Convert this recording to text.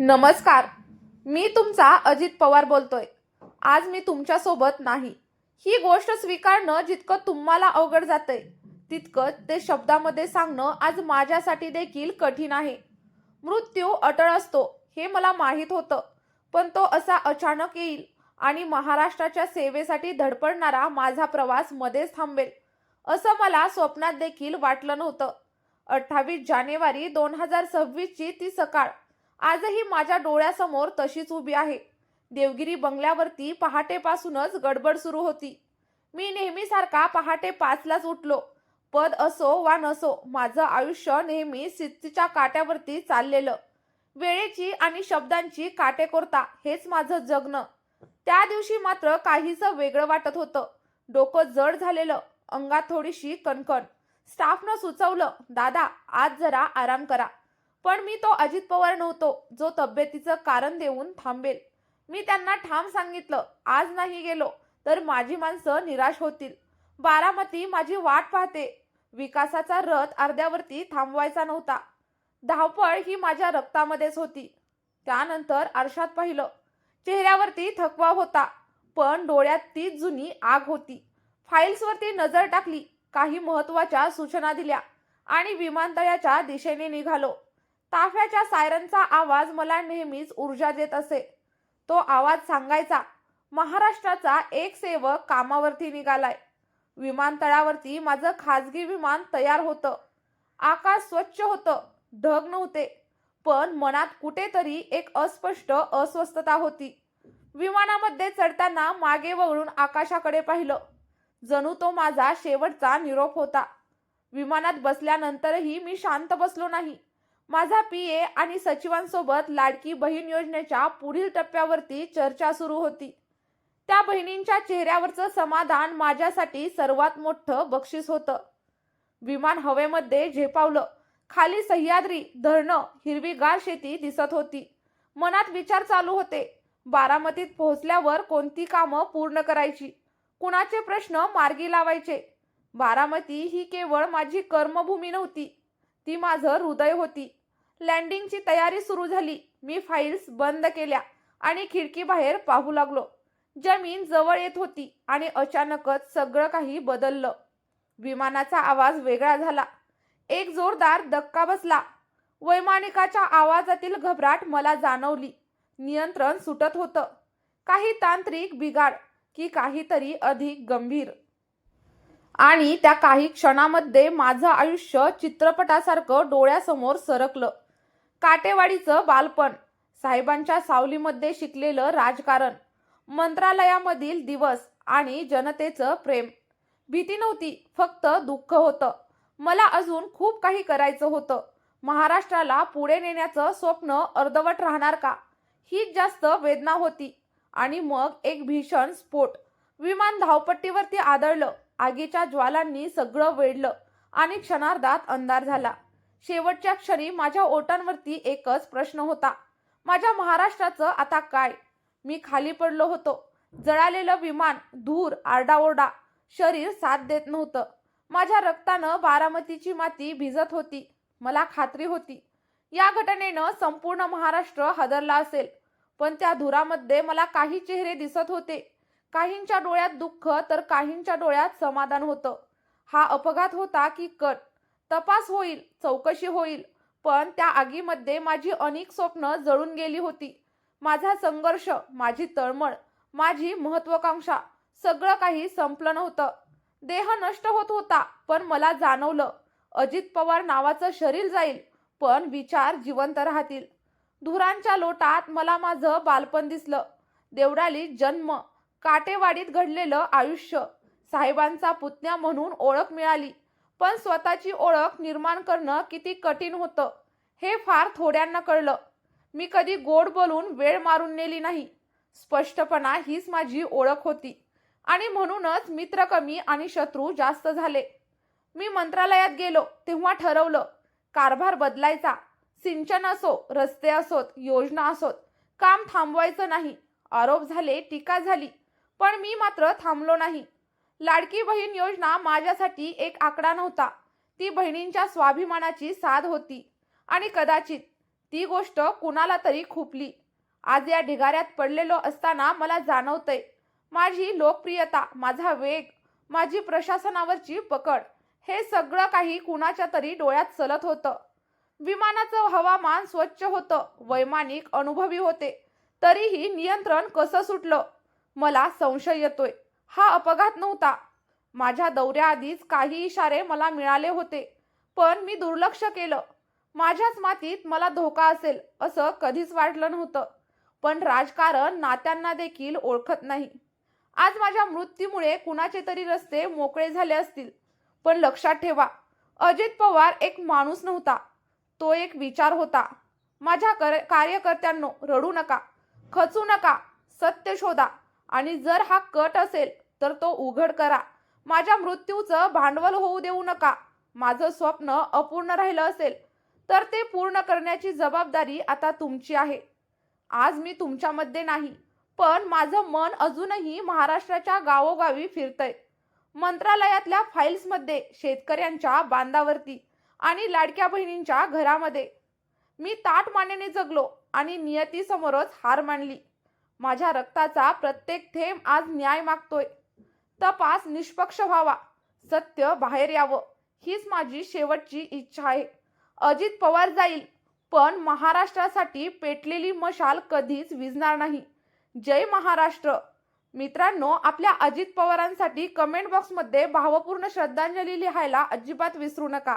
नमस्कार. मी तुमचा अजित पवार बोलतोय. आज मी तुमच्यासोबत नाही. ही गोष्ट स्वीकारणं जितकं तुम्हाला अवघड जातंय तितकं ते शब्दामध्ये सांगणं आज माझ्यासाठी देखील कठीण आहे. मृत्यू अटळ असतो हे मला माहीत होतं पण तो असा अचानक येईल आणि महाराष्ट्राच्या सेवेसाठी धडपडणारा माझा प्रवास मध्येच थांबेल असं मला स्वप्नात देखील वाटलं नव्हतं. अठ्ठावीस जानेवारी दोन हजार सव्वीसची ती सकाळ आजही माझ्या डोळ्यासमोर तशीच उभी आहे. देवगिरी बंगल्यावरती पहाटेपासूनच गडबड सुरू होती. मी नेहमीसारखा पहाटे पाचलाच उठलो. पद असो वा नसो माझं आयुष्य नेहमी सिद्धीच्या काट्यावरती चाललेलं. वेळेची आणि शब्दांची काटेकोरता हेच माझं जगणं त्या दिवशी मात्र काहीच वेगळं वाटत होतं. डोकं जड झालेलं अंगात थोडीशी कणकण. स्टाफनं सुचवलं दादा आज जरा आराम करा. पण मी तो अजित पवार नव्हतो जो तब्येतीचं कारण देऊन थांबेल. मी त्यांना ठाम सांगितलं आज नाही गेलो तर माझी माणसं निराश होतील. बारामती माझी वाट पाहते. विकासाचा रथ अर्ध्यावरती थांबवायचा नव्हता. धावपळ ही माझ्या रक्तामध्येच होती. त्यानंतर आरशात पाहिलं चेहऱ्यावरती थकवा होता पण डोळ्यात तीच जुनी आग होती. फाईल्सवरती नजर टाकली काही महत्त्वाच्या सूचना दिल्या आणि विमानतळाच्या दिशेने निघालो. ताफ्याच्या सायरनचा आवाज मला नेहमीच ऊर्जा देत असे. तो आवाज सांगायचा महाराष्ट्राचा एक सेवक कामावरती निघालाय. विमानतळावरती माझं खाजगी विमान तयार होतं. आकाश स्वच्छ होतं ढग नव्हते. पण मनात कुठेतरी एक अस्पष्ट अस्वस्थता होती. विमानामध्ये चढताना मागे वळून आकाशाकडे पाहिलं. जणू तो माझा शेवटचा निरोप होता. विमानात बसल्यानंतरही मी शांत बसलो नाही. माझा पीए आणि सचिवांसोबत लाडकी बहीण योजनेच्या पुढील टप्प्यावरती चर्चा सुरू होती. त्या बहिणींच्या चेहऱ्यावरचं समाधान माझ्यासाठी सर्वात मोठं बक्षीस होतं. विमान हवेमध्ये झेपावलं. खाली सह्याद्री धरणं हिरवीगार शेती दिसत होती. मनात विचार चालू होते. बारामतीत पोहोचल्यावर कोणती कामं पूर्ण करायची? कुणाचे प्रश्न मार्गी लावायचे? बारामती ही केवळ माझी कर्मभूमी नव्हती. ती माझं हृदय होती. लँडिंगची तयारी सुरू झाली. मी फाईल्स बंद केल्या आणि खिडकीबाहेर पाहू लागलो. जमीन जवळ येत होती आणि अचानकच सगळं काही बदललं. विमानाचा आवाज वेगळा झाला. एक जोरदार धक्का बसला. वैमानिकाच्या आवाजातील घबराट मला जाणवली. नियंत्रण सुटत होतं. काही तांत्रिक बिघाड की काहीतरी अधिक गंभीर. आणि त्या काही क्षणामध्ये माझं आयुष्य चित्रपटासारखं डोळ्यासमोर सरकलं. काटेवाडीचं बालपण. साहेबांच्या सावलीमध्ये शिकलेलं राजकारण. मंत्रालयामधील दिवस आणि जनतेचं प्रेम. भीती नव्हती फक्त दुःख होतं. मला अजून खूप काही करायचं होतं. महाराष्ट्राला पुढे नेण्याचं स्वप्न अर्धवट राहणार का? हीच जास्त वेदना होती. आणि मग एक भीषण स्फोट. विमान धावपट्टीवरती आदळलं. आगीच्या ज्वालांनी सगळं वेढलं आणि क्षणार्धात अंधार झाला. शेवटच्या क्षणी माझ्या ओटांवरती एकच प्रश्न होता. माझ्या महाराष्ट्राचं आता काय? मी खाली पडलो होतो. जळालेलं विमान धूर आरडाओरडा शरीर साथ देत नव्हतं. माझ्या रक्तानं बारामतीची माती भिजत होती. मला खात्री होती. या घटनेनं संपूर्ण महाराष्ट्र हादरला असेल. पण त्या धुरामध्ये मला काही चेहरे दिसत होते. काहींच्या डोळ्यात दुःख तर काहींच्या डोळ्यात समाधान होतं. हा अपघात होता की कट? तपास होईल चौकशी होईल. पण त्या आगीमध्ये माझी अनेक स्वप्न जळून गेली होती. माझा संघर्ष माझी तळमळ माझी महत्वाकांक्षा सगळं काही संपलं नव्हतं. देह नष्ट होत होता पण मला जाणवलं अजित पवार नावाचं शरीर जाईल पण विचार जिवंत राहतील. धुरांच्या लोटात मला माझं बालपण दिसलं. देवडाली जन्म काटेवाडीत घडलेलं आयुष्य साहेबांचा पुतण्या म्हणून ओळख मिळाली. पण स्वतःची ओळख निर्माण करणं किती कठीण होतं हे फार थोड्यांना कळलं. मी कधी गोड बोलून वेळ मारून नेली नाही. स्पष्टपणा हीच माझी ओळख होती. आणि म्हणूनच मित्र कमी आणि शत्रू जास्त झाले. मी मंत्रालयात गेलो तेव्हा ठरवलं कारभार बदलायचा. सिंचन असो रस्ते असोत योजना असोत काम थांबवायचं नाही. आरोप झाले टीका झाली. पण मी मात्र थांबलो नाही. लाडकी बहीण योजना माझ्यासाठी एक आकडा नव्हता. ती बहिणींच्या स्वाभिमानाची साध होती आणि कदाचित ती गोष्ट कुणाला तरी खुपली. आज या ढिगाऱ्यात पडलेलो असताना मला जाणवतंय माझी लोकप्रियता माझा वेग माझी प्रशासनावरची पकड हे सगळं काही कुणाच्या तरी डोळ्यात चलत होतं. विमानाचं हवामान स्वच्छ होतं वैमानिक अनुभवी होते तरीही नियंत्रण कसं सुटलं मला संशय येतोय. हा अपघात नव्हता. माझ्या दौऱ्याआधीच काही इशारे मला मिळाले होते पण मी दुर्लक्ष केलं. माझ्याच मातीत मला धोका असेल असं कधीच वाटलं नव्हतं पण राजकारण नात्यांना देखील ओळखत नाही. आज माझ्या मृत्यूमुळे कुणाचे तरी रस्ते मोकळे झाले असतील पण लक्षात ठेवा अजित पवार एक माणूस नव्हता. तो एक विचार होता माझ्या कर कार्यकर्त्यांनो रडू नका खचू नका सत्य शोधा आणि जर हा कट असेल तर तो उघड करा. माझ्या मृत्यूचं भांडवल होऊ देऊ नका. माझं स्वप्न अपूर्ण राहिलं असेल तर ते पूर्ण करण्याची जबाबदारी आता तुमची आहे. आज मी तुमच्यामध्ये नाही पण माझं मन अजूनही महाराष्ट्राच्या गावोगावी फिरतंय. मंत्रालयातल्या फाईल्समध्ये शेतकऱ्यांच्या बांधावरती आणि लाडक्या बहिणींच्या घरामध्ये. मी ताट मानेने जगलो आणि नियतीसमोरच हार मानली. माझ्या रक्ताचा प्रत्येक थेंब आज न्याय मागतोय. तपास निष्पक्ष व्हावा. सत्य बाहेर यावं. हीच माझी शेवटची इच्छा आहे. अजित पवार जाईल पण महाराष्ट्रासाठी पेटलेली मशाल कधीच विजणार नाही. जय महाराष्ट्र. मित्रांनो आपल्या अजित पवारांसाठी कमेंट बॉक्समध्ये भावपूर्ण श्रद्धांजली लिहायला अजिबात विसरू नका.